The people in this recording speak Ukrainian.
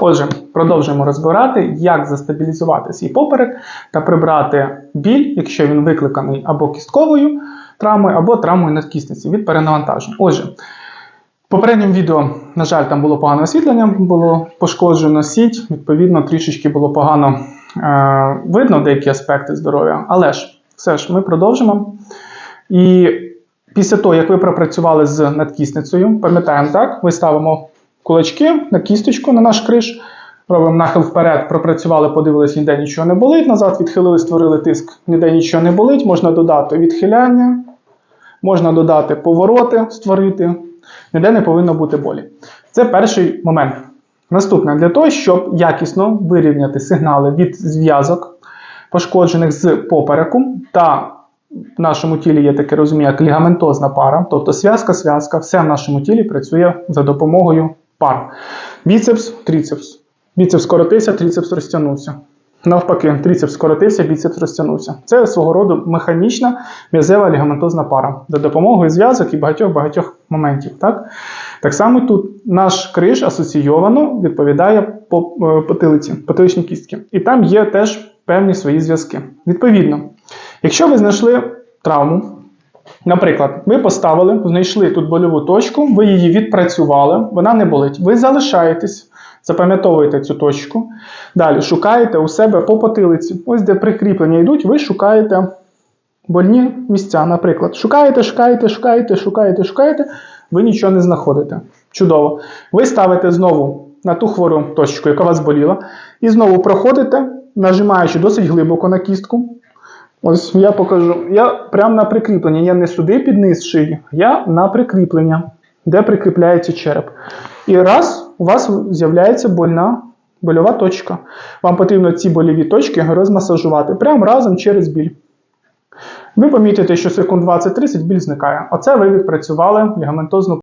Отже, продовжуємо розбирати, як застабілізувати свій поперек та прибрати біль, якщо він викликаний або кістковою травмою, або травмою надкісниці від перенавантаження. Отже, в попередньому відео, на жаль, там було погане освітлення, було пошкоджено сіть, відповідно, трішечки було погано е, видно деякі аспекти здоров'я. Але ж все ж ми продовжимо. І після того, як ви пропрацювали з надкісницею, пам'ятаємо так, ми ставимо кулачки на кісточку на наш криш, робимо нахил вперед, пропрацювали, подивились, ніде нічого не болить. Назад відхилили, створили тиск, ніде нічого не болить. Можна додати відхиляння, можна додати повороти, створити. Ніде не повинно бути болі. Це перший момент. Наступне, для того, щоб якісно вирівняти сигнали від зв'язок, пошкоджених з попереку, та в нашому тілі є таке розуміння, як лігаментозна пара, тобто зв'язка-зв'язка, все в нашому тілі працює за допомогою пар. Біцепс, тріцепс. Біцепс скоротився, тріцепс розтягнувся. Навпаки, тріцепс скоротився, біцепс розтягнувся. Це свого роду механічна м'язева лігаментозна пара за допомогою зв'язок і багатьох-багатьох моментів. Так? так само тут наш криш асоційовано відповідає по е, потилиці, потиличній кістки. І там є теж певні свої зв'язки. Відповідно, якщо ви знайшли травму, Наприклад, ви поставили, знайшли тут больову точку, ви її відпрацювали, вона не болить. Ви залишаєтесь, запам'ятовуєте цю точку. Далі шукаєте у себе по потилиці. Ось де прикріплення йдуть, ви шукаєте больні місця, наприклад. Шукаєте, шукаєте, шукаєте, шукаєте, шукаєте, ви нічого не знаходите. Чудово. Ви ставите знову на ту хвору точку, яка вас боліла, і знову проходите, нажимаючи досить глибоко на кістку. Ось я покажу. Я прямо на прикріплення. Я не сюди під низ шиї, я на прикріплення, де прикріпляється череп. І раз у вас з'являється больна больова точка. Вам потрібно ці больові точки розмасажувати прямо разом через біль. Ви помітите, що секунд 20-30 біль зникає. Оце ви відпрацювали лігаментозну